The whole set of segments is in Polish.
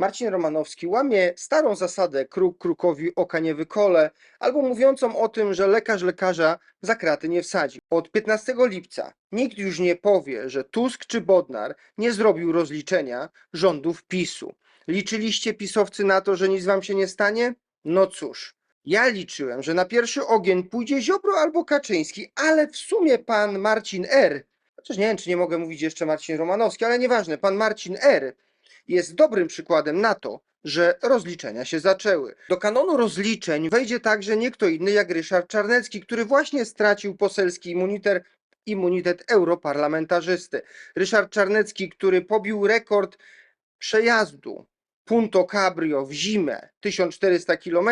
Marcin Romanowski łamie starą zasadę kruk krukowi oka nie wykole, albo mówiącą o tym, że lekarz lekarza za kraty nie wsadzi. Od 15 lipca nikt już nie powie, że Tusk czy Bodnar nie zrobił rozliczenia rządów PiSu. Liczyliście pisowcy na to, że nic wam się nie stanie? No cóż, ja liczyłem, że na pierwszy ogień pójdzie Ziobro albo Kaczyński, ale w sumie pan Marcin R., chociaż nie wiem, czy nie mogę mówić jeszcze Marcin Romanowski, ale nieważne, pan Marcin R. jest dobrym przykładem na to, że rozliczenia się zaczęły. Do kanonu rozliczeń wejdzie także nie kto inny jak Ryszard Czarnecki, który właśnie stracił poselski immunitet, immunitet europarlamentarzysty. Ryszard Czarnecki, który pobił rekord przejazdu Punto Cabrio w zimę 1400 km,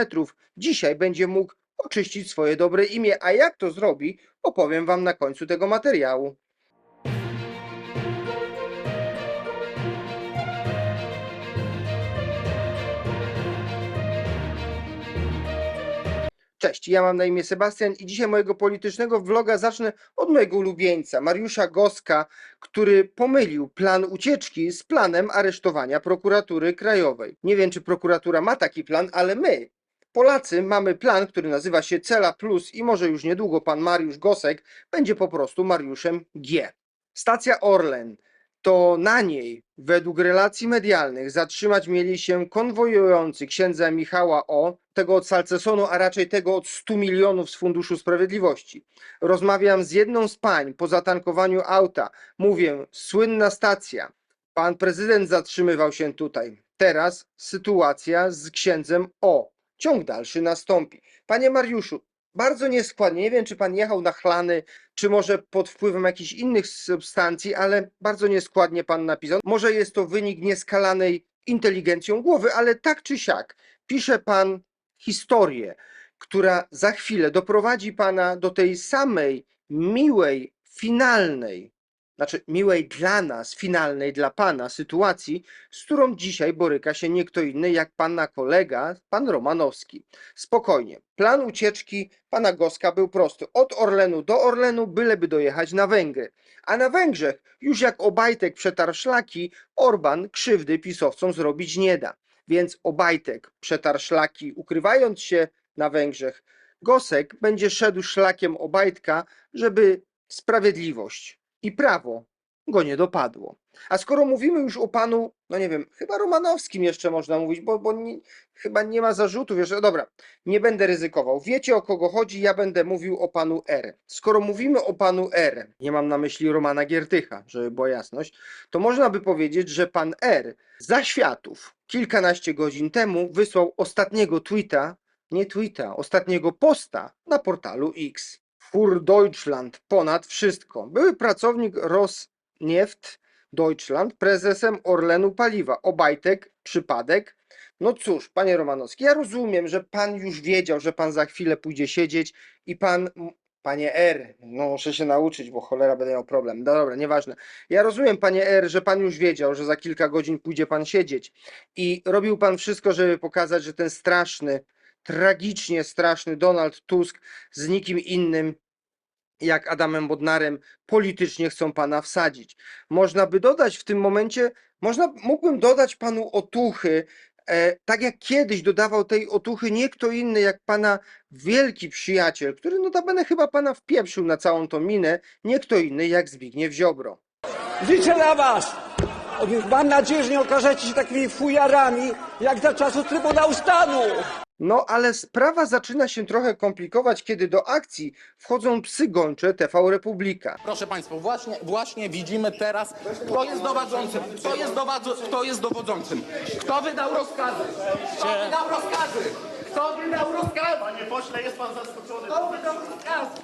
dzisiaj będzie mógł oczyścić swoje dobre imię. A jak to zrobi, opowiem Wam na końcu tego materiału. Cześć, ja mam na imię Sebastian i dzisiaj mojego politycznego vloga zacznę od mojego ulubieńca, Mariusza Goska, który pomylił plan ucieczki z planem aresztowania prokuratury krajowej. Nie wiem, czy prokuratura ma taki plan, ale my, Polacy, mamy plan, który nazywa się Cela Plus i może już niedługo pan Mariusz Gosek będzie po prostu Mariuszem G. Stacja Orlen to na niej, według relacji medialnych, zatrzymać mieli się konwojujący księdza Michała O., tego od Salcesonu, a raczej tego od 100 milionów z Funduszu Sprawiedliwości. Rozmawiam z jedną z pań po zatankowaniu auta. Mówię, słynna stacja. Pan prezydent zatrzymywał się tutaj. Teraz sytuacja z księdzem O. Ciąg dalszy nastąpi. Panie Mariuszu, bardzo nieskładnie. Nie wiem, czy pan jechał na chlany, czy może pod wpływem jakichś innych substancji, ale bardzo nieskładnie pan napisał. Może jest to wynik nieskalanej inteligencją głowy, ale tak czy siak pisze pan historię, która za chwilę doprowadzi pana do tej samej miłej, finalnej, znaczy miłej dla nas, finalnej dla pana sytuacji, z którą dzisiaj boryka się nie kto inny jak pana kolega, pan Romanowski. Spokojnie. Plan ucieczki pana Goska był prosty. Od Orlenu do Orlenu, byleby dojechać na Węgry. A na Węgrzech, już jak Obajtek przetarł szlaki, Orban krzywdy pisowcom zrobić nie da. Więc Obajtek przetarł szlaki, ukrywając się na Węgrzech. Gosek będzie szedł szlakiem Obajtka, żeby sprawiedliwość i prawo go nie dopadło. A skoro mówimy już o panu, no nie wiem, chyba Romanowskim jeszcze można mówić, bo, bo nie, chyba nie ma zarzutów jeszcze. Dobra, nie będę ryzykował. Wiecie o kogo chodzi, ja będę mówił o panu R. Skoro mówimy o panu R, nie mam na myśli Romana Giertycha, żeby była jasność, to można by powiedzieć, że pan R za światów kilkanaście godzin temu wysłał ostatniego tweeta, nie tweeta, ostatniego posta na portalu X. Für Deutschland ponad wszystko. Były pracownik Rosneft Deutschland prezesem Orlenu Paliwa. Obajtek, przypadek. No cóż, panie Romanowski, ja rozumiem, że pan już wiedział, że pan za chwilę pójdzie siedzieć i pan, panie R, no muszę się nauczyć, bo cholera będę miał problem. No dobra, nieważne. Ja rozumiem, panie R, że pan już wiedział, że za kilka godzin pójdzie pan siedzieć i robił pan wszystko, żeby pokazać, że ten straszny, tragicznie straszny Donald Tusk z nikim innym jak Adamem Bodnarem politycznie chcą pana wsadzić. Można by dodać w tym momencie, można, mógłbym dodać panu otuchy, e, tak jak kiedyś dodawał tej otuchy nie kto inny jak pana wielki przyjaciel, który notabene chyba pana wpieprzył na całą tą minę, nie kto inny jak Zbigniew Ziobro. Liczę na was! Mam nadzieję, że nie okażecie się takimi fujarami, jak za czasów Trybunału Stanu! No ale sprawa zaczyna się trochę komplikować, kiedy do akcji wchodzą psy gończe TV Republika. Proszę Państwa, właśnie, właśnie widzimy teraz, kto jest dowodzącym. Kto jest, kto jest dowodzącym? Kto wydał rozkazy? Kto wydał rozkazy? Kto wydał rozkazy? Panie pośle, jest pan zaskoczony. Kto wydał rozkazy?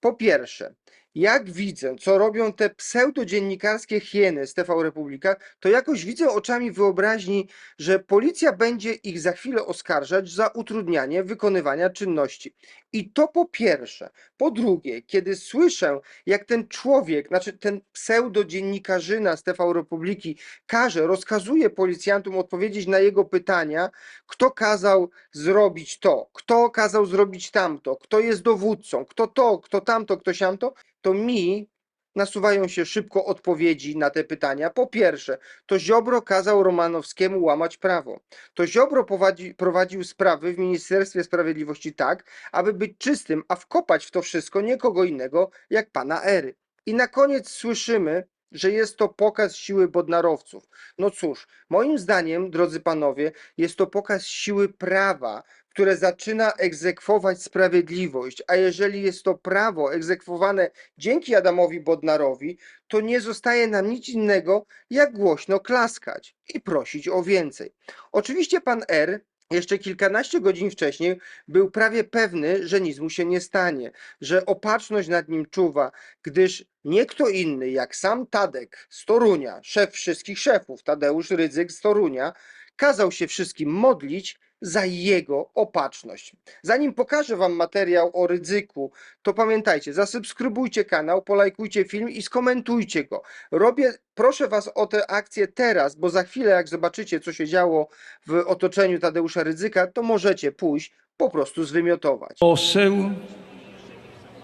Po pierwsze, jak widzę, co robią te pseudodziennikarskie hieny z TV Republika, to jakoś widzę oczami wyobraźni, że policja będzie ich za chwilę oskarżać za utrudnianie wykonywania czynności. I to po pierwsze. Po drugie, kiedy słyszę, jak ten człowiek, znaczy ten pseudodziennikarzyna z TV Republiki każe, rozkazuje policjantom odpowiedzieć na jego pytania, kto kazał zrobić to, kto kazał zrobić tamto, kto jest dowódcą, kto to, kto tamto, kto siamto, to mi nasuwają się szybko odpowiedzi na te pytania. Po pierwsze, to Ziobro kazał Romanowskiemu łamać prawo. To Ziobro prowadzi, prowadził sprawy w Ministerstwie Sprawiedliwości tak, aby być czystym, a wkopać w to wszystko nie kogo innego jak pana Ery. I na koniec słyszymy, że jest to pokaz siły bodnarowców. No cóż, moim zdaniem, drodzy panowie, jest to pokaz siły prawa, które zaczyna egzekwować sprawiedliwość, a jeżeli jest to prawo egzekwowane dzięki Adamowi Bodnarowi, to nie zostaje nam nic innego, jak głośno klaskać i prosić o więcej. Oczywiście pan R. Jeszcze kilkanaście godzin wcześniej był prawie pewny, że nic mu się nie stanie, że opatrzność nad nim czuwa, gdyż nie kto inny jak sam Tadek z Torunia, szef wszystkich szefów, Tadeusz Rydzyk z Torunia, kazał się wszystkim modlić za jego opatrzność. Zanim pokażę wam materiał o Rydzyku, to pamiętajcie, zasubskrybujcie kanał, polajkujcie film i skomentujcie go. Robię, proszę was o tę akcję teraz, bo za chwilę jak zobaczycie, co się działo w otoczeniu Tadeusza Rydzyka, to możecie pójść po prostu zwymiotować. Poseł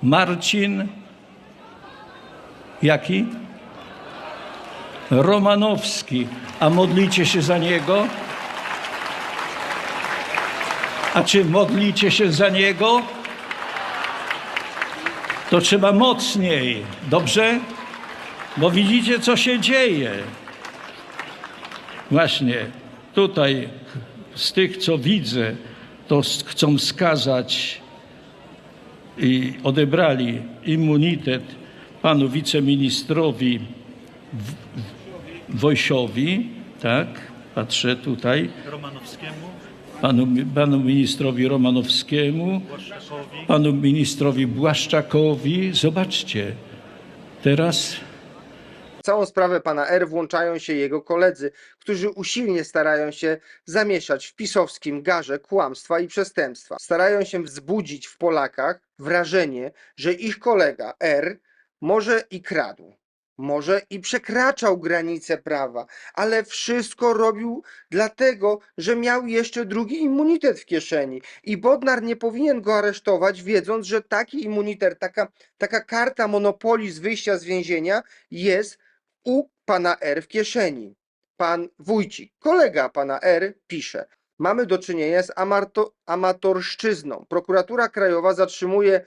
Marcin jaki? Romanowski. A modlicie się za niego? A czy modlicie się za niego? To trzeba mocniej, dobrze? Bo widzicie, co się dzieje. Właśnie tutaj z tych, co widzę, to chcą skazać i odebrali immunitet panu wiceministrowi Wojsiowi, tak, patrzę tutaj, Romanowskiemu, panu, panu ministrowi Romanowskiemu, panu ministrowi Błaszczakowi. Zobaczcie, teraz W całą sprawę pana R włączają się jego koledzy, którzy usilnie starają się zamieszać w pisowskim garze kłamstwa i przestępstwa. Starają się wzbudzić w Polakach wrażenie, że ich kolega R może i kradł, może i przekraczał granice prawa, ale wszystko robił dlatego, że miał jeszcze drugi immunitet w kieszeni i Bodnar nie powinien go aresztować, wiedząc, że taki immunitet, taka, taka karta monopolii z wyjścia z więzienia jest u pana R w kieszeni. Pan Wójcik, kolega pana R, pisze. Mamy do czynienia z amatorszczyzną. Prokuratura Krajowa zatrzymuje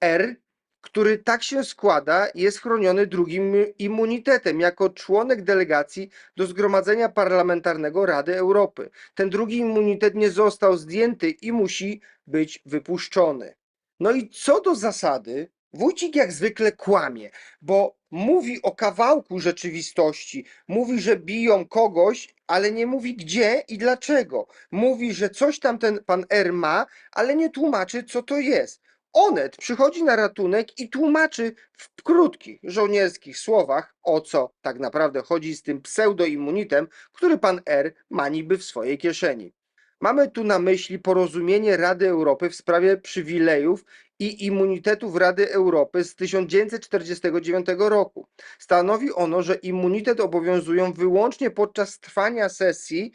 R, który tak się składa, jest chroniony drugim immunitetem jako członek delegacji do Zgromadzenia Parlamentarnego Rady Europy. Ten drugi immunitet nie został zdjęty i musi być wypuszczony. No i co do zasady, Wójcik jak zwykle kłamie, bo mówi o kawałku rzeczywistości, mówi, że biją kogoś, ale nie mówi gdzie i dlaczego. Mówi, że coś tam ten pan R ma, ale nie tłumaczy, co to jest. Onet przychodzi na ratunek i tłumaczy w krótkich żołnierskich słowach, o co tak naprawdę chodzi z tym pseudoimmunitem, który pan R ma niby w swojej kieszeni. Mamy tu na myśli porozumienie Rady Europy w sprawie przywilejów i immunitetów Rady Europy z 1949 roku. Stanowi ono, że immunitet obowiązują wyłącznie podczas trwania sesji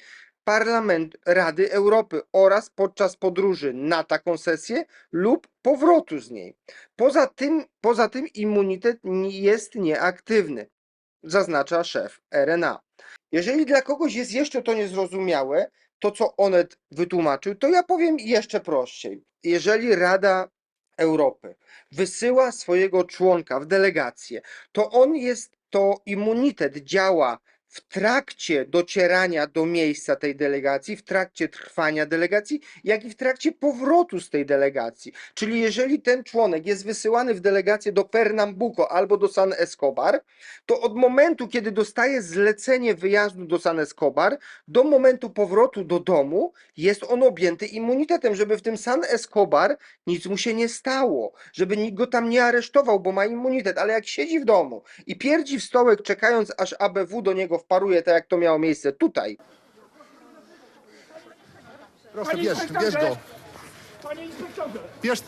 Parlament Rady Europy oraz podczas podróży na taką sesję lub powrotu z niej. Poza tym, poza tym immunitet jest nieaktywny, zaznacza szef RNA. Jeżeli dla kogoś jest jeszcze to niezrozumiałe, to co Onet wytłumaczył, to ja powiem jeszcze prościej. Jeżeli Rada Europy wysyła swojego członka w delegację, to on jest, to immunitet działa w trakcie docierania do miejsca tej delegacji, w trakcie trwania delegacji, jak i w trakcie powrotu z tej delegacji. Czyli jeżeli ten członek jest wysyłany w delegację do Pernambuco albo do San Escobar, to od momentu, kiedy dostaje zlecenie wyjazdu do San Escobar, do momentu powrotu do domu jest on objęty immunitetem, żeby w tym San Escobar nic mu się nie stało, żeby nikt go tam nie aresztował, bo ma immunitet, ale jak siedzi w domu i pierdzi w stołek czekając aż ABW do niego wparuje, tak jak to miało miejsce tutaj, Proszę, Panie bierz, inspektorze! bierz go. Panie inspektorze! Bierz.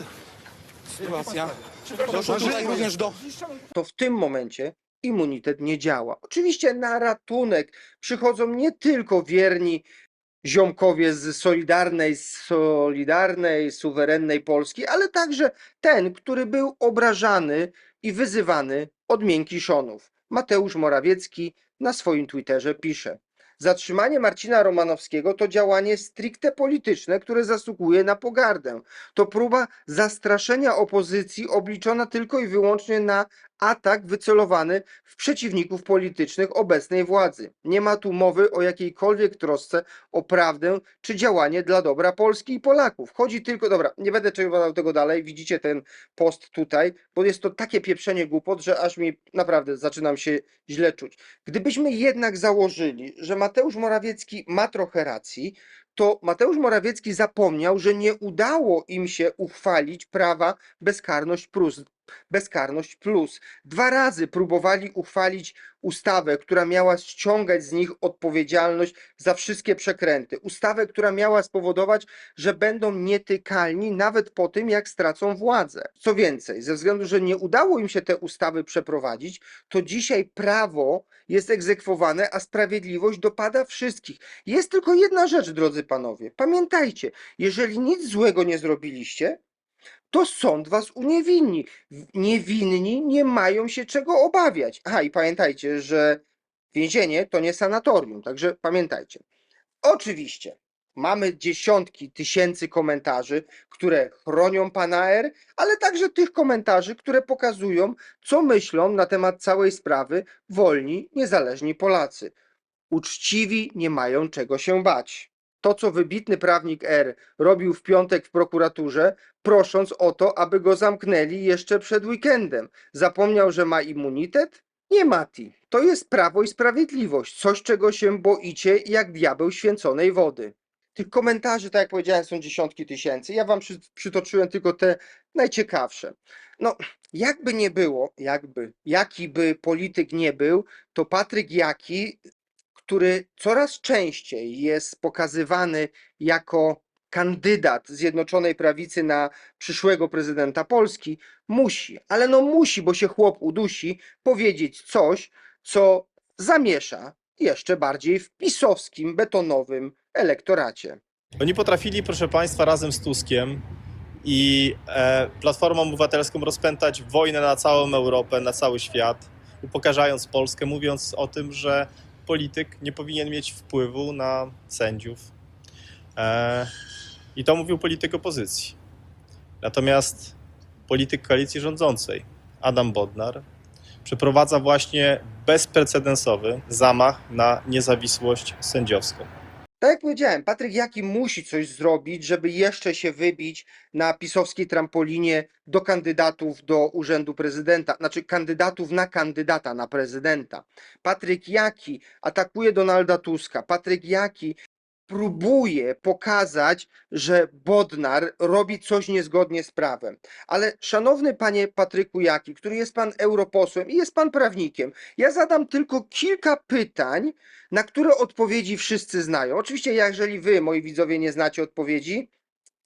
Sytuacja. Proszę tutaj również do... to w tym momencie immunitet nie działa. Oczywiście na ratunek przychodzą nie tylko wierni ziomkowie z Solidarnej, Solidarnej, suwerennej Polski, ale także ten, który był obrażany i wyzywany od miękiszonów. Mateusz Morawiecki na swoim Twitterze pisze. Zatrzymanie Marcina Romanowskiego to działanie stricte polityczne, które zasługuje na pogardę. To próba zastraszenia opozycji obliczona tylko i wyłącznie na atak wycelowany w przeciwników politycznych obecnej władzy. Nie ma tu mowy o jakiejkolwiek trosce o prawdę czy działanie dla dobra Polski i Polaków. Chodzi tylko, dobra, nie będę czytał tego dalej, widzicie ten post tutaj, bo jest to takie pieprzenie głupot, że aż mi naprawdę zaczynam się źle czuć. Gdybyśmy jednak założyli, że Mateusz Morawiecki ma trochę racji, to Mateusz Morawiecki zapomniał, że nie udało im się uchwalić prawa bezkarność. Bezkarność plus. Dwa razy próbowali uchwalić ustawę, która miała ściągać z nich odpowiedzialność za wszystkie przekręty. Ustawę, która miała spowodować, że będą nietykalni nawet po tym, jak stracą władzę. Co więcej, ze względu, że nie udało im się te ustawy przeprowadzić, to dzisiaj prawo jest egzekwowane, a sprawiedliwość dopada wszystkich. Jest tylko jedna rzecz, drodzy panowie. Pamiętajcie, jeżeli nic złego nie zrobiliście, to sąd was uniewinni. Niewinni nie mają się czego obawiać. Aha, i pamiętajcie, że więzienie to nie sanatorium, także pamiętajcie. Oczywiście mamy dziesiątki tysięcy komentarzy, które chronią pana R, ale także tych komentarzy, które pokazują, co myślą na temat całej sprawy wolni, niezależni Polacy. Uczciwi nie mają czego się bać. To, co wybitny prawnik R robił w piątek w prokuraturze, prosząc o to, aby go zamknęli jeszcze przed weekendem. Zapomniał, że ma immunitet? Nie Mati. To jest prawo i sprawiedliwość. Coś, czego się boicie, jak diabeł święconej wody. Tych komentarzy, tak jak powiedziałem, są dziesiątki tysięcy. Ja wam przy, przytoczyłem tylko te najciekawsze. No, jakby nie było, jakby, jaki by polityk nie był, to Patryk Jaki, który coraz częściej jest pokazywany jako kandydat Zjednoczonej Prawicy na przyszłego prezydenta Polski, musi, ale no musi, bo się chłop udusi, powiedzieć coś, co zamiesza jeszcze bardziej w pisowskim, betonowym elektoracie. Oni potrafili, proszę Państwa, razem z Tuskiem i e, Platformą Obywatelską rozpętać wojnę na całą Europę, na cały świat, upokarzając Polskę, mówiąc o tym, że polityk nie powinien mieć wpływu na sędziów. E, I to mówił polityk opozycji. Natomiast polityk koalicji rządzącej, Adam Bodnar, przeprowadza właśnie bezprecedensowy zamach na niezawisłość sędziowską. Tak jak powiedziałem, Patryk Jaki musi coś zrobić, żeby jeszcze się wybić na pisowskiej trampolinie do kandydatów do urzędu prezydenta, znaczy kandydatów na kandydata na prezydenta. Patryk Jaki atakuje Donalda Tuska. Patryk Jaki próbuje pokazać, że Bodnar robi coś niezgodnie z prawem. Ale szanowny panie Patryku Jaki, który jest pan europosłem i jest pan prawnikiem, ja zadam tylko kilka pytań, na które odpowiedzi wszyscy znają. Oczywiście, jeżeli wy, moi widzowie, nie znacie odpowiedzi,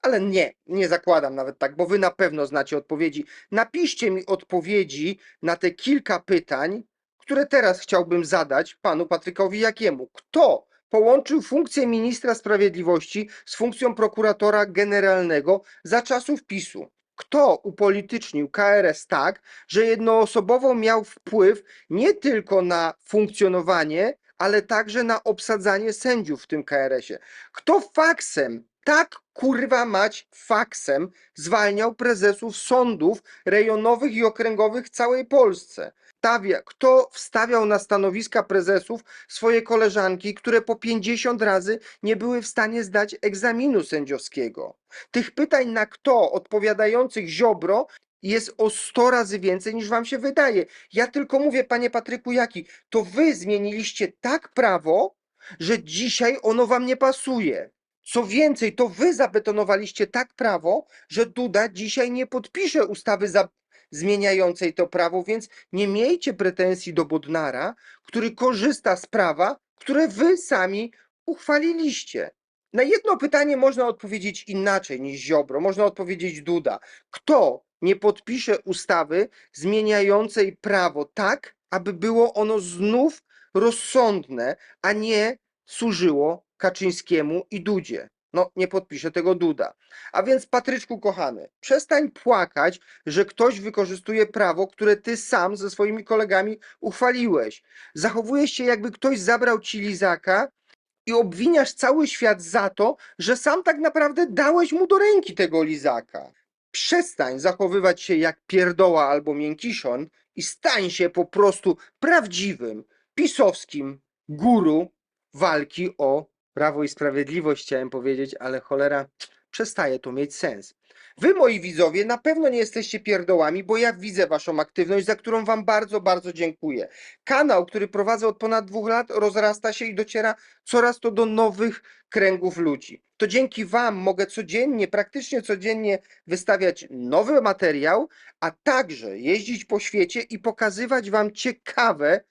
ale nie, nie zakładam nawet tak, bo wy na pewno znacie odpowiedzi. Napiszcie mi odpowiedzi na te kilka pytań, które teraz chciałbym zadać panu Patrykowi Jakiemu. Kto połączył funkcję ministra sprawiedliwości z funkcją prokuratora generalnego za czasów PiSu? Kto upolitycznił KRS tak, że jednoosobowo miał wpływ nie tylko na funkcjonowanie, ale także na obsadzanie sędziów w tym KRS-ie? Kto faksem, tak kurwa mać faksem, zwalniał prezesów sądów rejonowych i okręgowych w całej Polsce? Stawia, kto wstawiał na stanowiska prezesów swoje koleżanki, które po 50 razy nie były w stanie zdać egzaminu sędziowskiego? Tych pytań na kto odpowiadających Ziobro jest o 100 razy więcej niż wam się wydaje. Ja tylko mówię, panie Patryku Jaki, to wy zmieniliście tak prawo, że dzisiaj ono wam nie pasuje. Co więcej, to wy zabetonowaliście tak prawo, że Duda dzisiaj nie podpisze ustawy za zmieniającej to prawo, więc nie miejcie pretensji do Bodnara, który korzysta z prawa, które wy sami uchwaliliście. Na jedno pytanie można odpowiedzieć inaczej niż Ziobro, można odpowiedzieć Duda. Kto nie podpisze ustawy zmieniającej prawo tak, aby było ono znów rozsądne, a nie służyło Kaczyńskiemu i Dudzie? No, nie podpisze tego Duda. A więc, Patryczku kochany, przestań płakać, że ktoś wykorzystuje prawo, które ty sam ze swoimi kolegami uchwaliłeś. Zachowujesz się, jakby ktoś zabrał ci lizaka i obwiniasz cały świat za to, że sam tak naprawdę dałeś mu do ręki tego lizaka. Przestań zachowywać się jak pierdoła albo miękiszon i stań się po prostu prawdziwym, pisowskim guru walki o prawo i sprawiedliwość, chciałem powiedzieć, ale cholera, przestaje to mieć sens. Wy, moi widzowie, na pewno nie jesteście pierdołami, bo ja widzę waszą aktywność, za którą wam bardzo, bardzo dziękuję. Kanał, który prowadzę od ponad dwóch lat, rozrasta się i dociera coraz to do nowych kręgów ludzi. To dzięki wam mogę codziennie, praktycznie codziennie wystawiać nowy materiał, a także jeździć po świecie i pokazywać wam ciekawe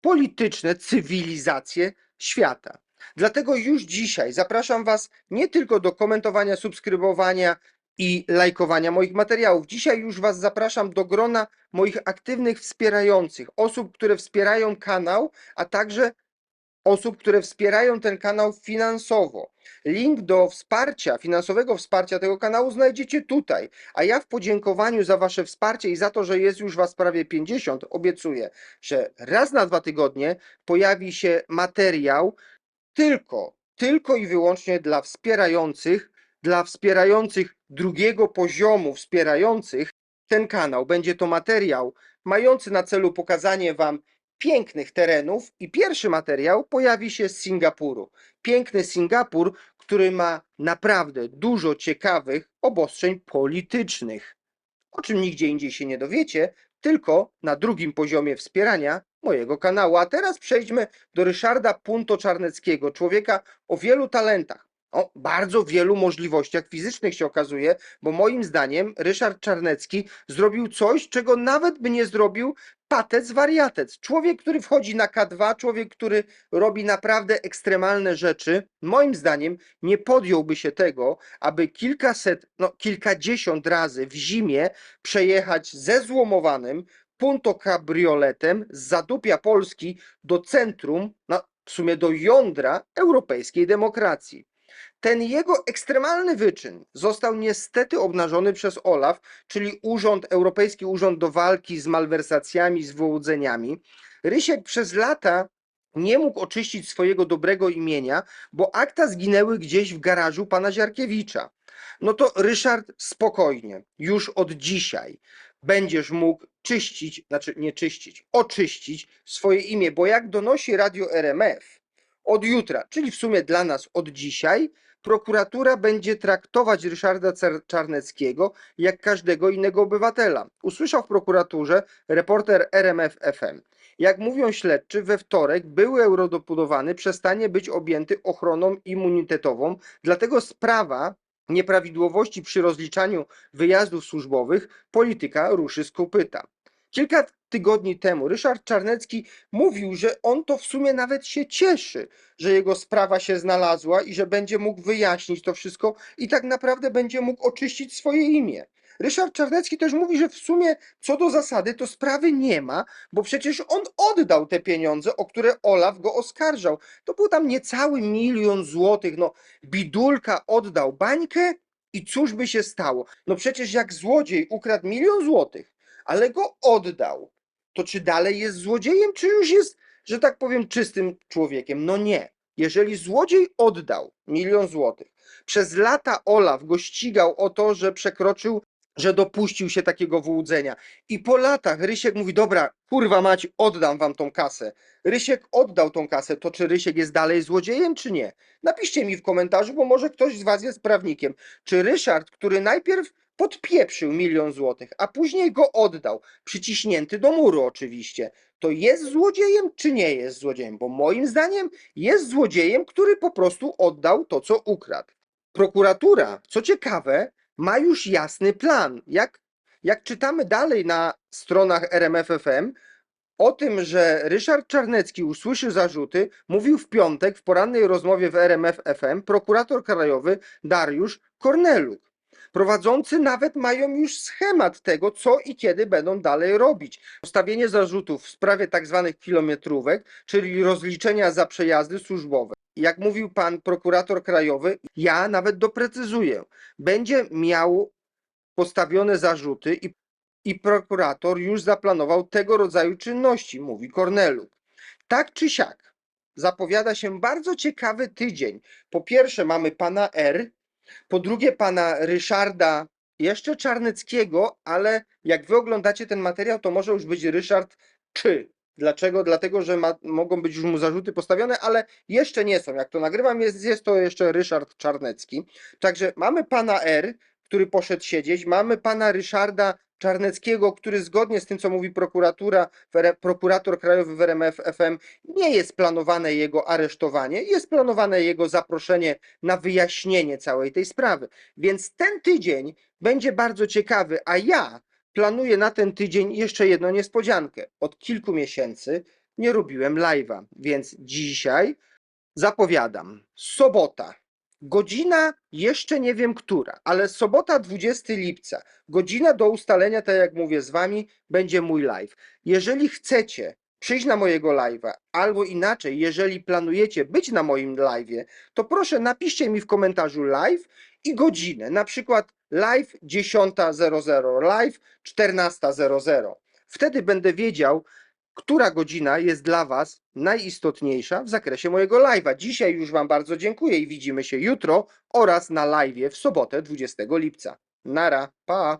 polityczne cywilizacje świata. Dlatego już dzisiaj zapraszam Was nie tylko do komentowania, subskrybowania i lajkowania moich materiałów. Dzisiaj już Was zapraszam do grona moich aktywnych wspierających, osób, które wspierają kanał, a także osób, które wspierają ten kanał finansowo. Link do wsparcia, finansowego wsparcia tego kanału znajdziecie tutaj. A ja w podziękowaniu za Wasze wsparcie i za to, że jest już Was prawie 50, obiecuję, że raz na dwa tygodnie pojawi się materiał tylko, tylko i wyłącznie dla wspierających, dla wspierających drugiego poziomu wspierających ten kanał. Będzie to materiał mający na celu pokazanie Wam pięknych terenów i pierwszy materiał pojawi się z Singapuru. Piękny Singapur, który ma naprawdę dużo ciekawych obostrzeń politycznych, o czym nigdzie indziej się nie dowiecie, tylko na drugim poziomie wspierania mojego kanału. A teraz przejdźmy do Ryszarda Punto Czarneckiego, człowieka o wielu talentach, o bardzo wielu możliwościach fizycznych się okazuje, bo moim zdaniem Ryszard Czarnecki zrobił coś, czego nawet by nie zrobił patec wariatec. Człowiek, który wchodzi na K2, człowiek, który robi naprawdę ekstremalne rzeczy, moim zdaniem nie podjąłby się tego, aby kilkaset, no kilkadziesiąt razy w zimie przejechać ze złomowanym Punto kabrioletem z zadupia Polski do centrum, no w sumie do jądra europejskiej demokracji. Ten jego ekstremalny wyczyn został niestety obnażony przez OLAF, czyli Urząd Europejski Urząd do Walki z Malwersacjami, z wyłudzeniami. Rysiek przez lata nie mógł oczyścić swojego dobrego imienia, bo akta zginęły gdzieś w garażu pana Ziarkiewicza. No to Ryszard, spokojnie, już od dzisiaj będziesz mógł czyścić, znaczy nie czyścić, oczyścić swoje imię, bo jak donosi Radio RMF, od jutra, czyli w sumie dla nas od dzisiaj, prokuratura będzie traktować Ryszarda Czarneckiego jak każdego innego obywatela. Usłyszał w prokuraturze reporter RMF FM. Jak mówią śledczy, we wtorek były eurodeputowany przestanie być objęty ochroną immunitetową, dlatego sprawa nieprawidłowości przy rozliczaniu wyjazdów służbowych polityka ruszy z kopyta. Kilka tygodni temu Ryszard Czarnecki mówił, że on to w sumie nawet się cieszy, że jego sprawa się znalazła i że będzie mógł wyjaśnić to wszystko i tak naprawdę będzie mógł oczyścić swoje imię. Ryszard Czarnecki też mówi, że w sumie co do zasady to sprawy nie ma, bo przecież on oddał te pieniądze, o które Olaf go oskarżał. To był tam niecały milion złotych. No, bidulka oddał bańkę i cóż by się stało? No przecież jak złodziej ukradł milion złotych, ale go oddał, to czy dalej jest złodziejem, czy już jest, że tak powiem, czystym człowiekiem? No nie. Jeżeli złodziej oddał milion złotych, przez lata Olaf go ścigał o to, że przekroczył, że dopuścił się takiego wyłudzenia. I po latach Rysiek mówi: Dobra, kurwa mać, oddam wam tą kasę. Rysiek oddał tą kasę. To czy Rysiek jest dalej złodziejem, czy nie? Napiszcie mi w komentarzu, bo może ktoś z was jest prawnikiem. Czy Ryszard, który najpierw podpieprzył milion złotych, a później go oddał, przyciśnięty do muru oczywiście, to jest złodziejem, czy nie jest złodziejem? Bo moim zdaniem jest złodziejem, który po prostu oddał to, co ukradł. Prokuratura, co ciekawe, ma już jasny plan. Jak, jak czytamy dalej na stronach RMFFM, o tym, że Ryszard Czarnecki usłyszy zarzuty, mówił w piątek w porannej rozmowie w RMF FM prokurator krajowy Dariusz Korneluk. Prowadzący nawet mają już schemat tego, co i kiedy będą dalej robić. Postawienie zarzutów w sprawie tzw. kilometrówek, czyli rozliczenia za przejazdy służbowe. jak mówił pan prokurator krajowy, ja nawet doprecyzuję, będzie miał postawione zarzuty i, i prokurator już zaplanował tego rodzaju czynności, mówi Korneluk. Tak czy siak, zapowiada się bardzo ciekawy tydzień. Po pierwsze mamy pana R, po drugie pana Ryszarda jeszcze Czarneckiego, ale jak wy oglądacie ten materiał, to może już być Ryszard czy. Dlaczego? Dlatego, że ma, mogą być już mu zarzuty postawione, ale jeszcze nie są. Jak to nagrywam, jest, jest to jeszcze Ryszard Czarnecki. Także mamy pana R, który poszedł siedzieć, mamy pana Ryszarda Czarneckiego, który zgodnie z tym, co mówi prokuratura, prokurator krajowy w RMF FM, nie jest planowane jego aresztowanie, jest planowane jego zaproszenie na wyjaśnienie całej tej sprawy. Więc ten tydzień będzie bardzo ciekawy, a ja planuję na ten tydzień jeszcze jedną niespodziankę. Od kilku miesięcy nie robiłem live'a, więc dzisiaj zapowiadam. Sobota. Godzina jeszcze nie wiem która, ale sobota 20 lipca, godzina do ustalenia, tak jak mówię z wami, będzie mój live. Jeżeli chcecie przyjść na mojego live'a, albo inaczej, jeżeli planujecie być na moim live'ie, to proszę napiszcie mi w komentarzu live i godzinę, na przykład live 10.00, live 14.00. Wtedy będę wiedział, która godzina jest dla Was najistotniejsza w zakresie mojego live'a. Dzisiaj już Wam bardzo dziękuję i widzimy się jutro oraz na live'ie w sobotę 20 lipca. Nara, pa!